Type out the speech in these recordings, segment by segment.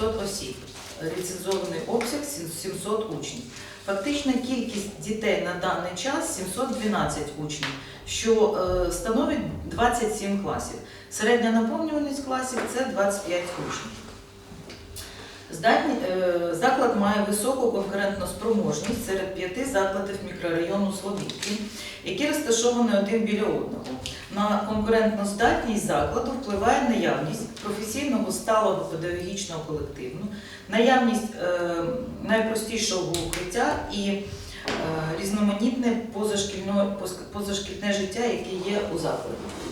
700 осіб. Ліцензований обсяг 700 учнів. Фактична кількість дітей на даний час 712 учнів, що е, становить 27 класів. Середня наповнюваність класів це 25 учнів. Здатні, е, заклад має високу конкурентну спроможність серед п'яти закладів мікрорайону Слобідки, які розташовані один біля одного. На конкурентну здатність закладу впливає наявність професійного сталого педагогічного колективу, наявність е, найпростішого укриття і е, різноманітне позашкільне, позашкільне життя, яке є у закладі.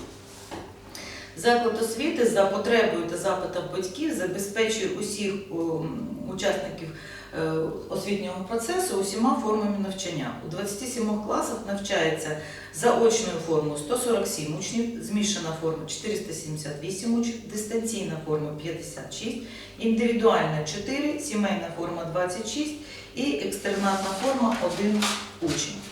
Заклад освіти за потребою та запитом батьків забезпечує усіх ем, учасників е, освітнього процесу усіма формами навчання. У 27 класах навчається заочною формою 147 учнів, змішана форма 478 учнів, дистанційна форма 56, індивідуальна 4, сімейна форма 26 і екстернатна форма 1 учень.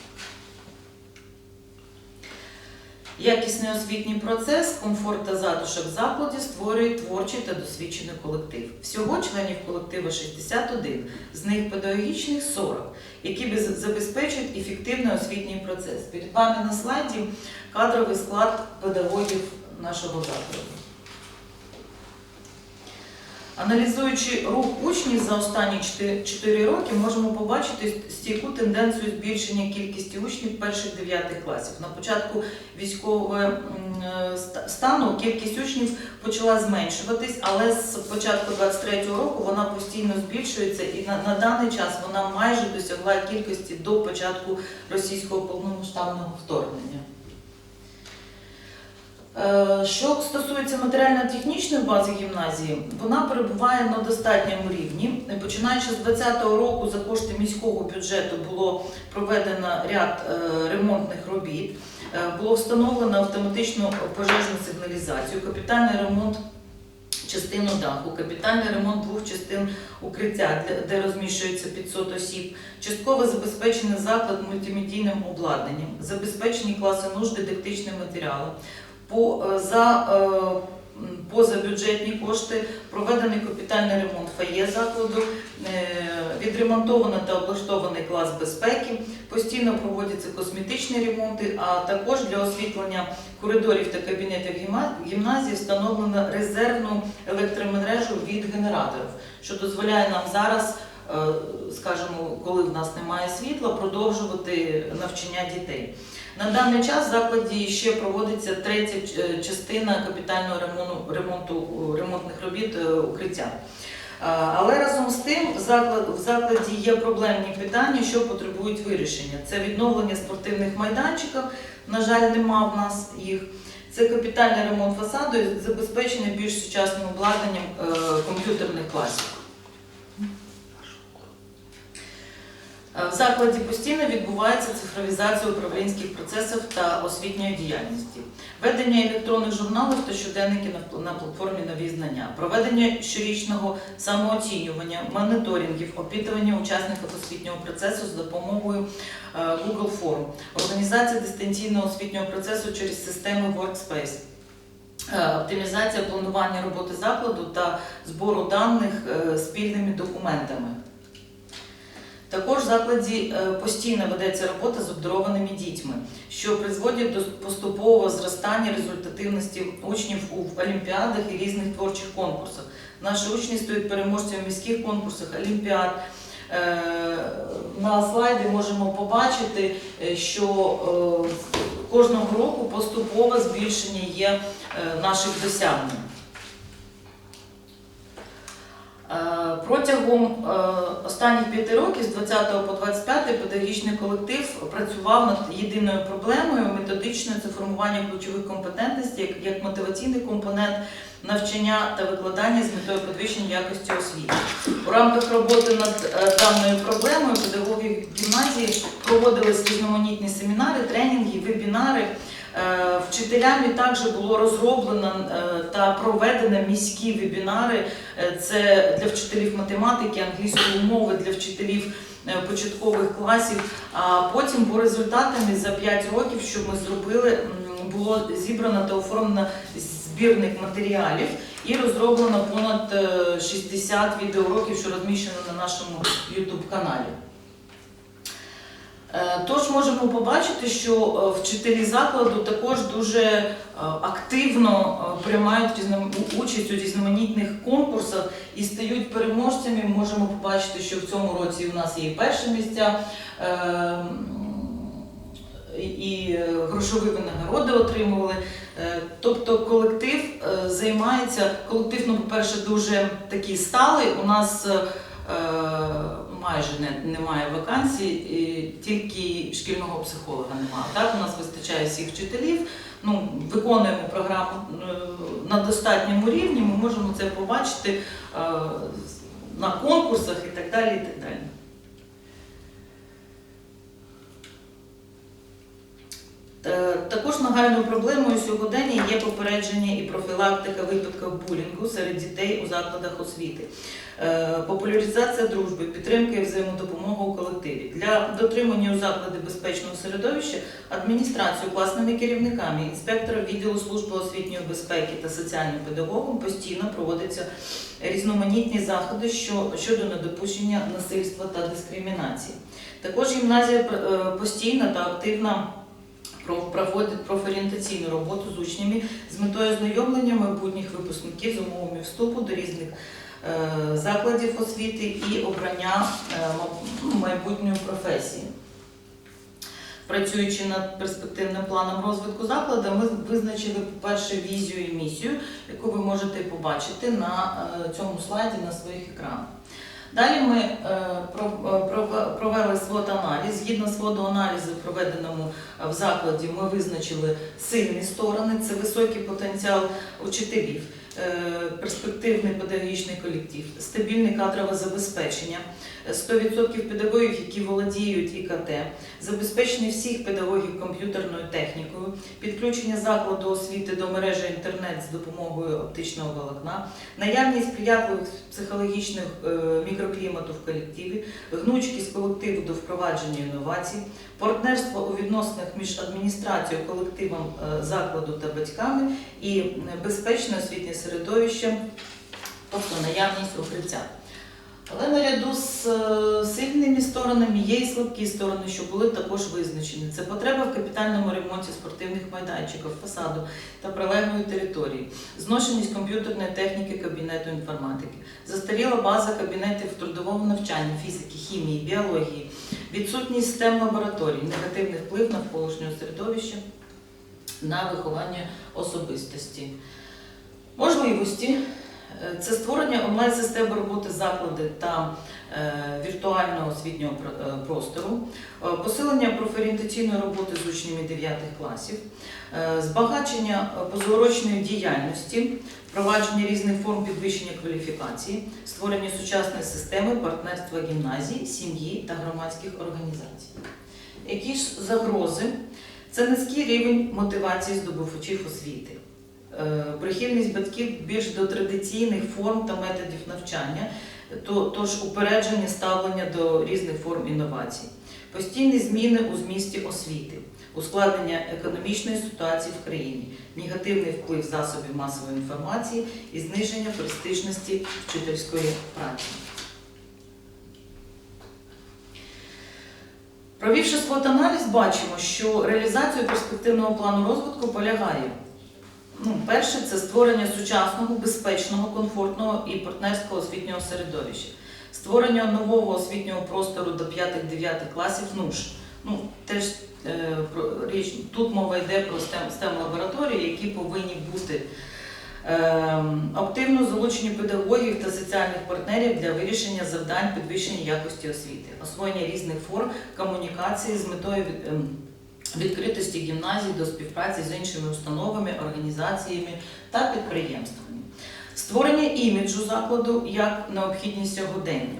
Якісний освітній процес, комфорт та затишок в закладі створює творчий та досвідчений колектив. Всього членів колективу 61, з них педагогічних 40, які забезпечують ефективний освітній процес. Перед вами на слайді кадровий склад педагогів нашого закладу. Аналізуючи рух учнів за останні 4 роки, можемо побачити стійку тенденцію збільшення кількості учнів перших 9 класів. На початку військового е, ста- стану кількість учнів почала зменшуватись, але з початку 23-го року вона постійно збільшується і на, на даний час вона майже досягла кількості до початку російського повномасштабного вторгнення. Е, Що стосується матеріально-технічної бази гімназії, вона перебуває на достатньому рівні. Починаючи з 2020 року за кошти міського бюджету було проведено ряд е, ремонтних робіт. Е, Було встановлено автоматичну пожежну сигналізацію, капітальний ремонт частину даху, капітальний ремонт двох частин укриття, де- розміщується 500 осіб, частково забезпечений заклад мультимедійним обладнанням, забезпечені класи нуж дидактичним матеріалом. По, е, за е, позабюджетні кошти проведений капітальний ремонт фає закладу, е, відремонтовано та облаштований клас безпеки, постійно проводяться косметичні ремонти, а також для освітлення коридорів та кабінетів гімназії встановлено резервну електромережу від генераторів, що дозволяє нам зараз, скажімо, коли в нас немає світла, продовжувати навчання дітей. На даний час в закладі ще проводиться третя е, частина капітального ремонту, ремонту ремонтних робіт е, укриття. Е, Але разом з тим в закладі є проблемні питання, що потребують вирішення. Це відновлення спортивних майданчиків, на жаль, нема в нас їх. Це капітальний ремонт фасаду і забезпечення більш сучасним обладнанням комп'ютерних класів. В закладі постійно відбувається цифровізація управлінських процесів та освітньої діяльності, ведення електронних журналів та щоденників на- платформі нові знання, проведення щорічного самооцінювання, моніторингів, опитування учасників освітнього процесу з допомогою е, Google Form, організація дистанційного освітнього процесу через системи Workspace. е, Оптимізація планування роботи закладу та збору даних е, спільними документами. Також в закладі е, постійно ведеться робота з обдарованими дітьми, що призводить до поступового зростання результативності учнів у олімпіадах і різних творчих конкурсах. Наші учні стають переможцями в міських конкурсах, олімпіад. Е, На слайді можемо побачити, е, що кожного року поступове збільшення є наших досягнень. Е, Протягом е, останніх п'яти років, з 20 по 25, педагогічний колектив працював над єдиною проблемою методичне це формування ключових компетентностей як мотиваційний компонент навчання та викладання з метою підвищення якості освіти. У рамках роботи над е, даною проблемою педагоги гімназії проводили різноманітні семінари, тренінги, вебінари. Е, Вчителями також було розроблено е, та проведено міські вебінари. Це для вчителів математики, англійської мови, для вчителів початкових класів. А потім по результатами за 5 років, що ми зробили, було зібрано та оформлено збірник матеріалів і розроблено понад е, 60 відеоуроків, що розміщено на нашому YouTube каналі. Е, Тож можемо побачити, що е, вчителі закладу також дуже е, активно е, приймають участь у різноманітних конкурсах і стають переможцями. Можемо побачити, що в цьому році у нас є і перші місця. е, І е, грошові винагороди отримували. Е, Тобто колектив е, займається, колектив, ну, по-перше, дуже такий сталий. У нас е, майже не, немає вакансій, і тільки шкільного психолога немає. Так, у нас вистачає всіх вчителів. Ну, виконуємо програму на достатньому рівні, ми можемо це побачити на конкурсах і так далі. І так далі. Також нагальною проблемою сьогодення є попередження і профілактика випадків булінгу серед дітей у закладах освіти, Е, популяризація дружби, підтримка і взаємодопомога у колективі. Для дотримання у закладі безпечного середовища адміністрацію, класними керівниками, інспектором відділу служби освітньої безпеки та соціальним педагогом постійно проводяться різноманітні заходи щодо недопущення насильства та дискримінації. Також гімназія е, постійно та активно про- проводить профорієнтаційну роботу з учнями з метою ознайомлення майбутніх випускників з умовами вступу до різних е, закладів освіти і обрання е, ну, майбутньої професії. Працюючи над перспективним планом розвитку закладу, ми визначили, по-перше, візію і місію, яку ви можете побачити на е, цьому слайді на своїх екранах. Далі ми е, е, пров- провели свод-аналіз. Згідно сводоаналізу, проведеному е, в закладі, ми визначили сильні сторони, це високий потенціал учителів, е, перспективний педагогічний колектив, стабільне кадрове забезпечення, 100% педагогів, які володіють ІКТ, забезпечення всіх педагогів комп'ютерною технікою, підключення закладу освіти до мережі інтернет з допомогою оптичного волокна, наявність сприятливих психологічних е, мікроклімату в колективі, гнучкість колективу до впровадження інновацій, партнерство у відносинах між адміністрацією, колективом е, закладу та батьками і е, безпечне освітнє середовище, тобто наявність укриття. Але наряду з е, сильними сторонами є і слабкі сторони, що були також визначені. Це потреба в капітальному ремонті спортивних майданчиків, фасаду та прилеглої території, зношеність комп'ютерної техніки кабінету інформатики, застаріла база кабінетів трудового навчання, фізики, хімії, біології, відсутність STEM лабораторій, негативний вплив навколишнього середовища на виховання особистості. Можливості це створення онлайн-системи роботи заклади та е, віртуального освітнього е, простору, е, посилення профорієнтаційної роботи з учнями 9 класів, е, збагачення е, позаурочної діяльності, впровадження різних форм підвищення кваліфікації, створення сучасної системи партнерства гімназій, сім'ї та громадських організацій. Які ж загрози? Це низький рівень мотивації здобувачів освіти. Е, прихильність батьків більш до традиційних форм та методів навчання, то- тож упередження ставлення до різних форм інновацій, постійні зміни у змісті освіти, ускладнення економічної ситуації в країні, негативний вплив засобів масової інформації і зниження престижності вчительської праці. Провівши свот-аналіз, бачимо, що реалізацію перспективного плану розвитку полягає Ну, перше це створення сучасного, безпечного, комфортного і партнерського освітнього середовища, створення нового освітнього простору до 5-9 класів НУШ. Ну, теж е, про річ тут мова йде про STEM, STEM лабораторії, які повинні бути е, активно залучені педагогів та соціальних партнерів для вирішення завдань підвищення якості освіти, освоєння різних форм комунікації з метою ем, відкритості гімназій до співпраці з іншими установами, організаціями та підприємствами. Створення іміджу закладу як необхідність сьогодення.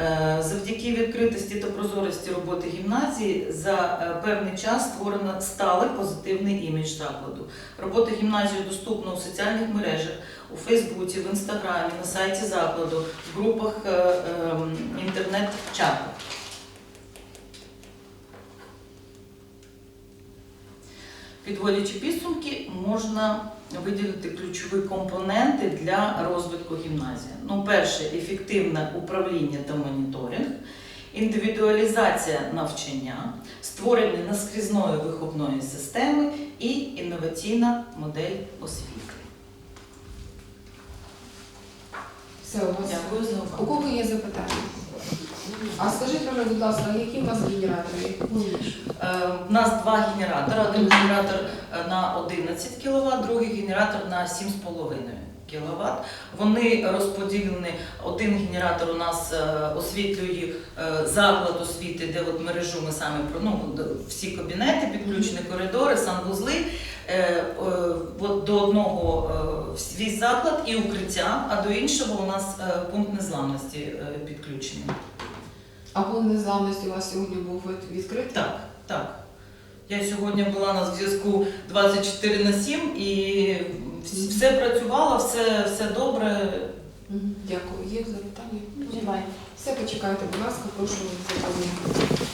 Е, Завдяки відкритості та прозорості роботи гімназії за е, певний час створено сталий позитивний імідж закладу. Робота гімназії доступна у соціальних мережах, у Фейсбуці, в Інстаграмі, на сайті закладу, в групах е, ем, інтернет-чатах. Підводячи підсумки, можна виділити ключові компоненти для розвитку гімназії. Ну, перше, ефективне управління та моніторинг, індивідуалізація навчання, створення наскрізної виховної системи і інноваційна модель освіти. Все, у вас. Дякую за У увагу. кого є запитання? А скажіть, Оля, будь ласка, які у вас генератори? Е, У нас два генератори. Один генератор е, на 11 кВт, другий генератор на 7,5 кВт. Вони розподілені. Один генератор у нас е, освітлює е, заклад освіти, де от мережу ми самі ну, всі кабінети, підключені коридори, санвузли. Е, е, от До одного е, свій заклад і укриття, а до іншого у нас е, пункт незламності е, підключений. А пункт незламності у вас сьогодні був відкритий? Так, так. Я сьогодні була на зв'язку 24 на 7 і вс- все працювало, все, все добре. Дякую. Є запитання? Немає. Все, почекайте, будь ласка, прошу заповнити.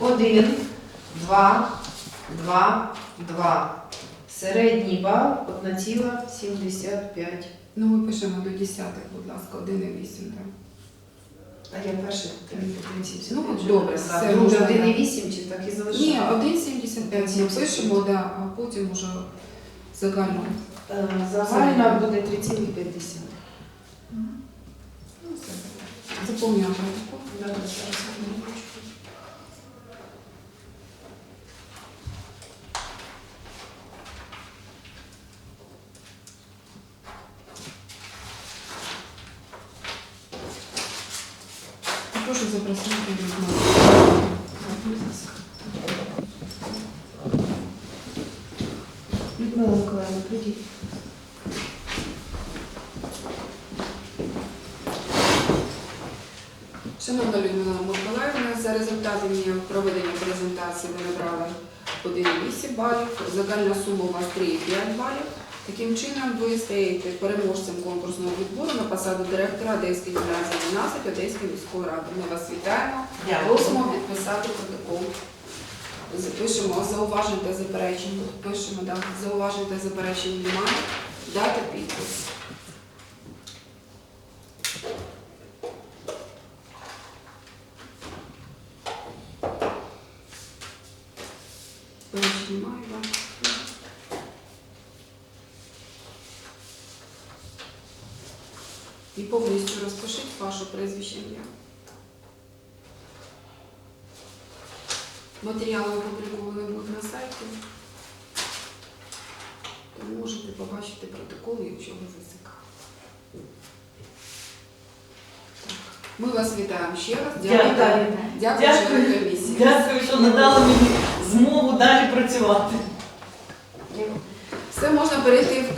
1, 2, 2, 2. Середній бал 1,75. Ну, ми пишемо до десятих, будь ласка, 1,8. так. А я перший. Ну, добре, все, Друге можна, 1,8 чи так і Ні, залишаємо? 1,75 ми пишемо, да, а потім уже загально. Е, Загальна буде 3,5. Ну, все. Заповнюємо протокол. Добре, зараз Миколаївна. Шановна Людмила Миколаївна, за результатами проведення презентації ви набрали 1,8 балів, загальна сума у вас 3,5 балів. Таким чином ви стаєте переможцем конкурсного відбору на посаду директора Одеської гімназії 12 Одеської міської ради. Ми вас вітаємо. Просимо підписати протокол. Запишемо зауважень та заперечень. Пишемо, да, зауважень та заперечень немає. Дата підпис. Немає, да. І повністю розпишіть ваше прізвище ім'я. Матеріали опубліковані будуть на сайті. Тому можете побачити протокол, якщо ви зацікавлені. Ми вас вітаємо ще раз. Дякую. Дякую, Дякую, Дякую. члени комісії. Дякую, що надали мені змогу далі працювати. Все можна перейти в